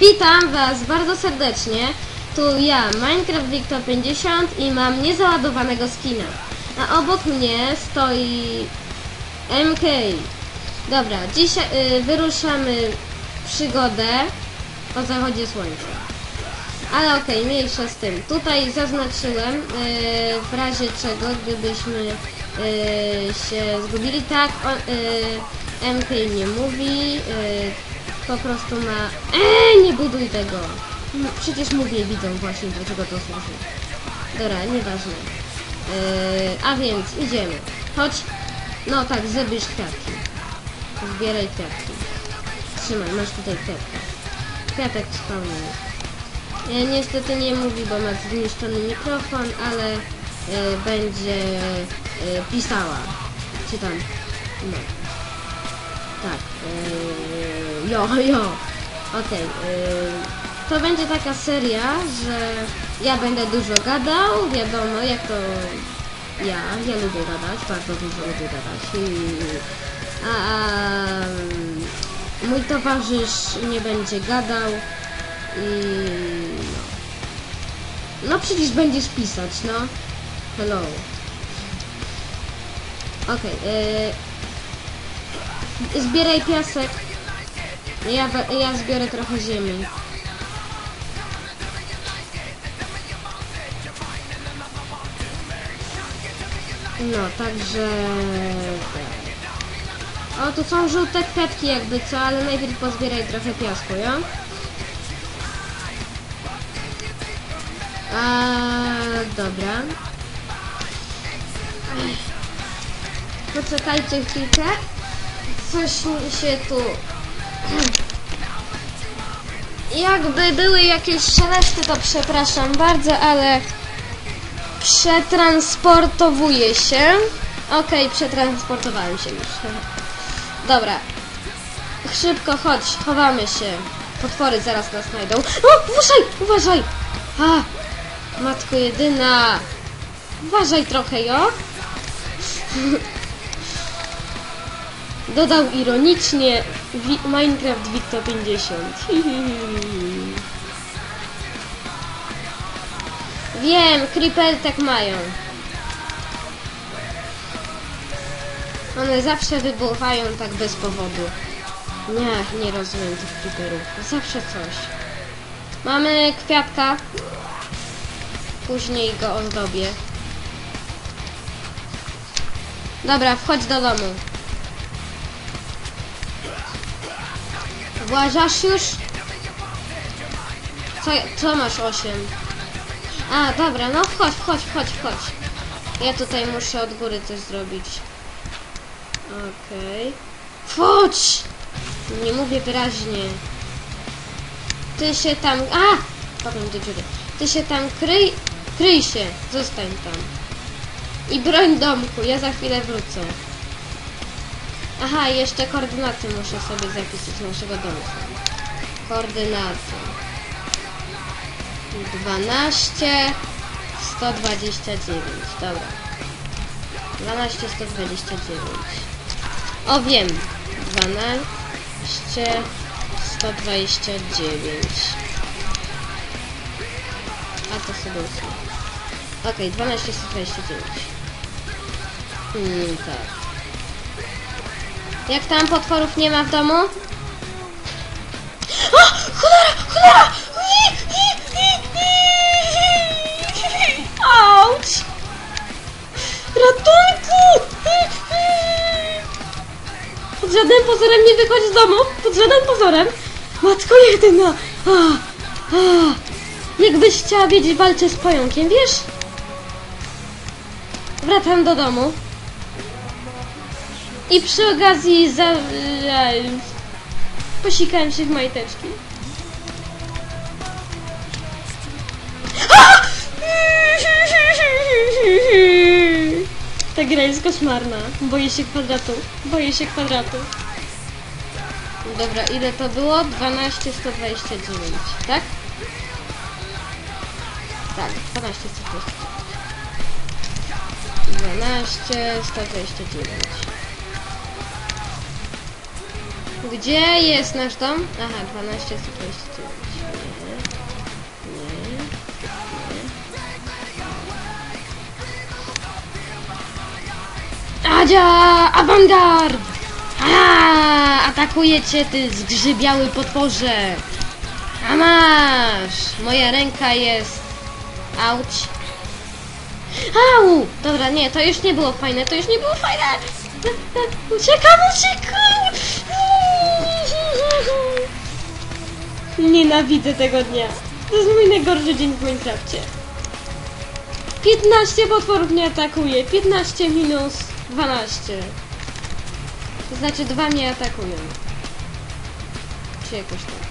Witam Was bardzo serdecznie. Tu ja, Minecraft Victor 50 i mam niezaładowanego skina. A obok mnie stoi MK. Dobra, dzisiaj y, wyruszamy przygodę o zachodzie słońca. Ale okej, mniejsza z tym. Tutaj zaznaczyłem y, w razie czego, gdybyśmy y, się zgubili. Tak, y, MK nie mówi, y, po prostu ma... Eee, nie buduj tego! No, Przecież mówię, widzą właśnie, do czego to służy. Dobra, nieważne. Yy, a więc, idziemy. Chodź. No tak, zbierz kwiatki. Zbieraj kwiatki. Trzymaj, masz tutaj kwiatka. Kwiatek spełniony. E, niestety nie mówi, bo ma zniszczony mikrofon, ale e, będzie e, pisała. Czy tam? No. Tak. Yy, jo, jo. Okej. to będzie taka seria, że ja będę dużo gadał, wiadomo, jak to ja, ja lubię gadać, bardzo dużo lubię gadać. I, a, a mój towarzysz nie będzie gadał i no. No przecież będziesz pisać, no. Hello. Okej, yy, Zbieraj piasek. Ja, ja zbiorę trochę ziemi. No, także... tak. O, tu są żółte kwiatki jakby co, ale najpierw pozbieraj trochę piasku, ja? A, dobra. Poczekajcie chwilkę. Coś mi się tu... Jakby były jakieś szelesty, to przepraszam bardzo, ale przetransportowuję się. Okej, przetransportowałem się już. Dobra. Szybko chodź, chowamy się. Potwory zaraz nas znajdą. O, uważaj, uważaj! A, matko jedyna. Uważaj trochę, jo. Dodał ironicznie Wi- Minecraft Victor 50. Wiem, creepery tak mają. One zawsze wybuchają tak bez powodu. Nie, nie rozumiem tych creeperów. Zawsze coś. Mamy kwiatka. Później go ozdobię. Dobra, wchodź do domu. Włażasz już? Co, co masz 8? A, dobra, no wchodź, wchodź, wchodź, wchodź. Ja tutaj muszę od góry coś zrobić. Okej. Wchodź! Nie mówię wyraźnie. Ty się tam... A! Powiem do dziury. Ty się tam kryj... Kryj się. Zostań tam. I broń domku. Ja za chwilę wrócę. Aha, jeszcze koordynaty muszę sobie zapisać naszego domku. Koordynaty. 12 129. Dobra. 12 129. O wiem. 12 129. A to sobie usunę. Okej, 12 129. Hmm, tak. Jak tam potworów nie ma w domu? O! Cholera! Cholera! Auć! Ratunku! Pod żadnym pozorem nie wychodź z domu! Pod żadnym pozorem! Matko jedyna! A, a. Jakbyś chciała wiedzieć, walczę z pająkiem, wiesz? Wracam do domu. I przy okazji za... Posikałem się w majteczki. Ta gra jest koszmarna. Boję się kwadratu. Boję się kwadratu. Dobra, ile to było? 12 129, tak? Tak, 12 129. 12 129. Gdzie jest nasz dom? Aha, 12 129. Nie. Nie. Nie. Adzia! Awangard! A, atakuje cię ty zgrzybiały potworze! A masz! Moja ręka jest... Auć. Au! Dobra, nie, to już nie było fajne, to już nie było fajne! Uciekam, uciekam! Nienawidzę tego dnia. To jest mój najgorszy dzień w Minecrafcie. 15 potworów mnie atakuje. 15 minus 12. To znaczy dwa mnie atakują. Czy jakoś tak.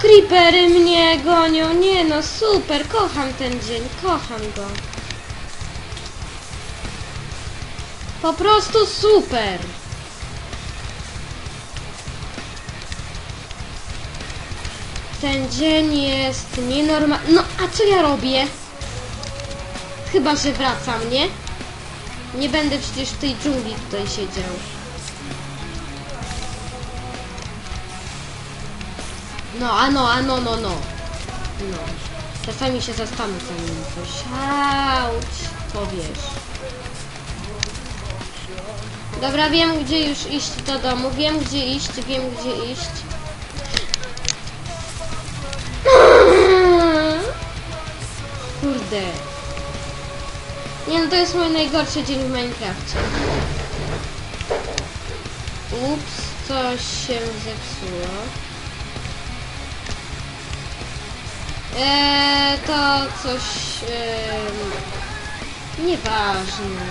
Creepery mnie gonią. Nie no, super. Kocham ten dzień. Kocham go. Po prostu super. Ten dzień jest nienormalny. No, a co ja robię? Chyba, że wracam, nie? Nie będę przecież w tej dżungli tutaj siedział. No, a no, a no, no, no. No. Czasami się zastanów, zanim coś auć powiesz. Dobra, wiem gdzie już iść do domu, wiem gdzie iść, wiem gdzie iść. Kurde. Nie no, to jest mój najgorszy dzień w Minecrafcie. Ups, coś się zepsuło. Eee, to coś... Eee, nieważne.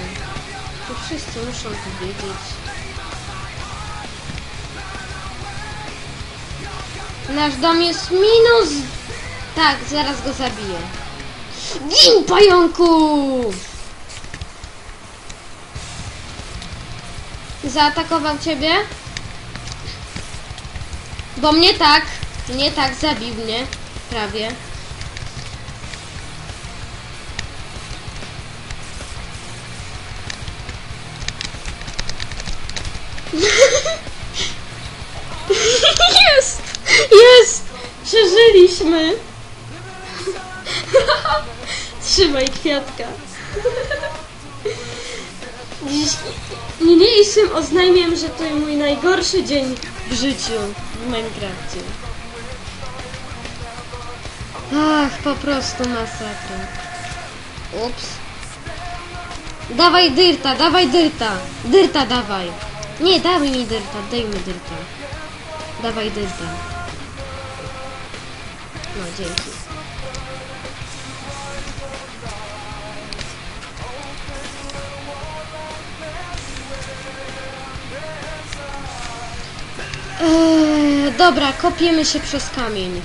To wszyscy muszą to wiedzieć. Nasz dom jest minus... Tak, zaraz go zabiję. Gin, pająku! Zaatakował ciebie? Bo mnie tak, mnie tak zabił mnie, prawie. Jest! Jest! Przeżyliśmy! Trzymaj kwiatka. Dziś niniejszym oznajmiam, że to mój najgorszy dzień w życiu w Minecrafcie. Ach, po prostu masakra. Ups. Dawaj dyrta, dawaj dyrta. Dyrta dawaj. Nie, dawaj mi dyrta, daj mi dyrta. Dawaj dyrta. No, dzięki. Eee, dobra, kopiemy się przez kamień.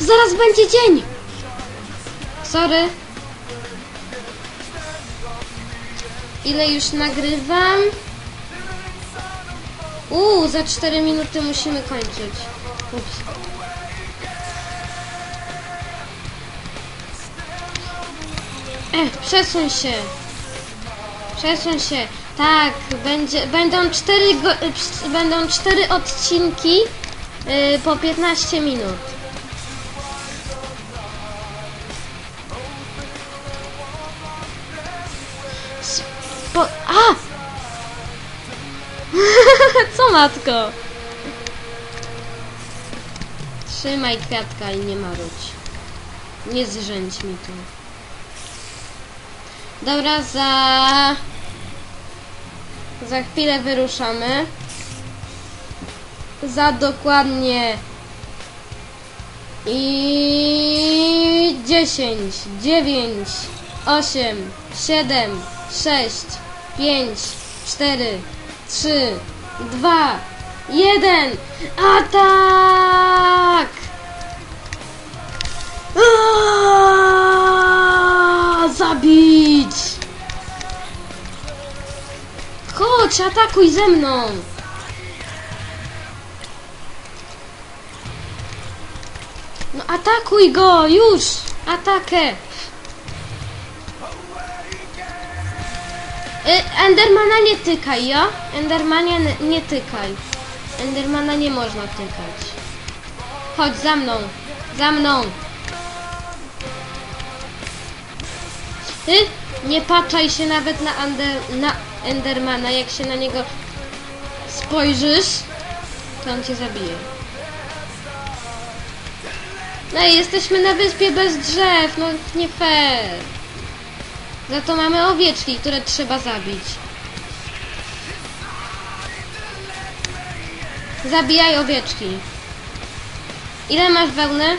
Zaraz będzie dzień! Sorry. Ile już nagrywam? Uuu, za 4 minuty musimy kończyć. Ups. E, przesuń się. Przesuń się. Tak, będzie, będą cztery, go, y, będą cztery odcinki y, po 15 minut. Spo... A! Co matko? Trzymaj kwiatka i nie marudź. Nie zrzędź mi tu. Dobra, za... Za chwilę wyruszamy. Za dokładnie... I 10, 9, 8, 7, 6, 5, 4, 3, 2, Jeden! Atak! Zabić! Chodź, atakuj ze mną! No atakuj go, już! Atakę! E, Endermana nie tykaj, ja? Endermania nie tykaj. Endermana nie można tykać. Chodź za mną. Za mną. Ty nie patrzaj się nawet na, na Endermana. Jak się na niego spojrzysz, to on cię zabije. No i jesteśmy na wyspie bez drzew. No nie fair. Za to mamy owieczki, które trzeba zabić. Zabijaj owieczki. Ile masz wełny?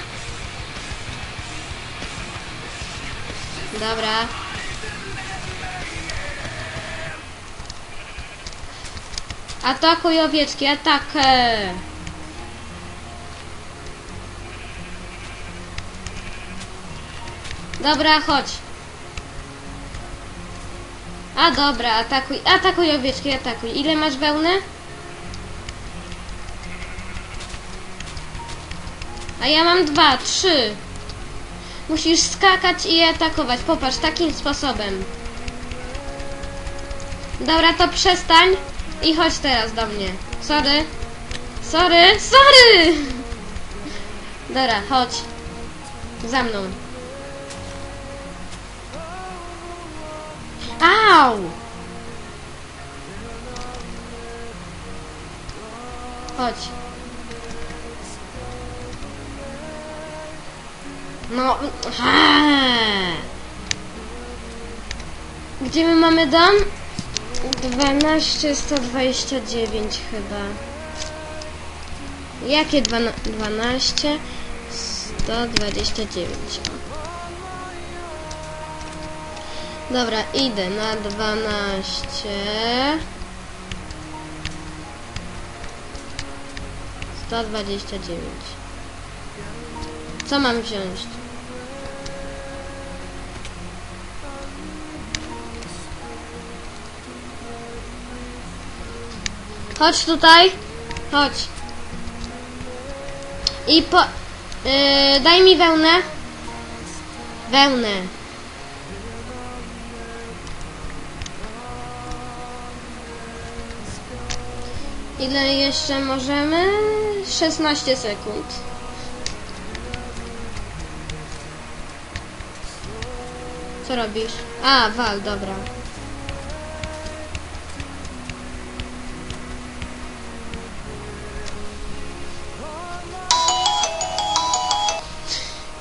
Dobra. Atakuj owieczki, atakę! Dobra, chodź. A dobra, atakuj, atakuj owieczki, atakuj. Ile masz wełny? A ja mam dwa, trzy. Musisz skakać i atakować. Popatrz, takim sposobem. Dobra, to przestań i chodź teraz do mnie. Sorry. Sorry, sorry! Dobra, chodź. Za mną. Au! Chodź. No. Gdzie my mamy dom? 12, 129 chyba. Jakie dwana- 12? 129. o. Dobra, idę na 12. 129. Co mam wziąć? Chodź tutaj. Chodź. I po... Yy, daj mi wełnę. Wełnę. Ile jeszcze możemy? 16 sekund. Co robisz? A, wal, dobra.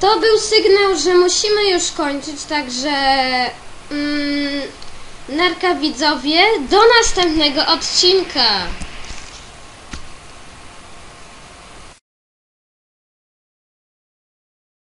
To był sygnał, że musimy już kończyć, także mm, narka widzowie, do następnego odcinka.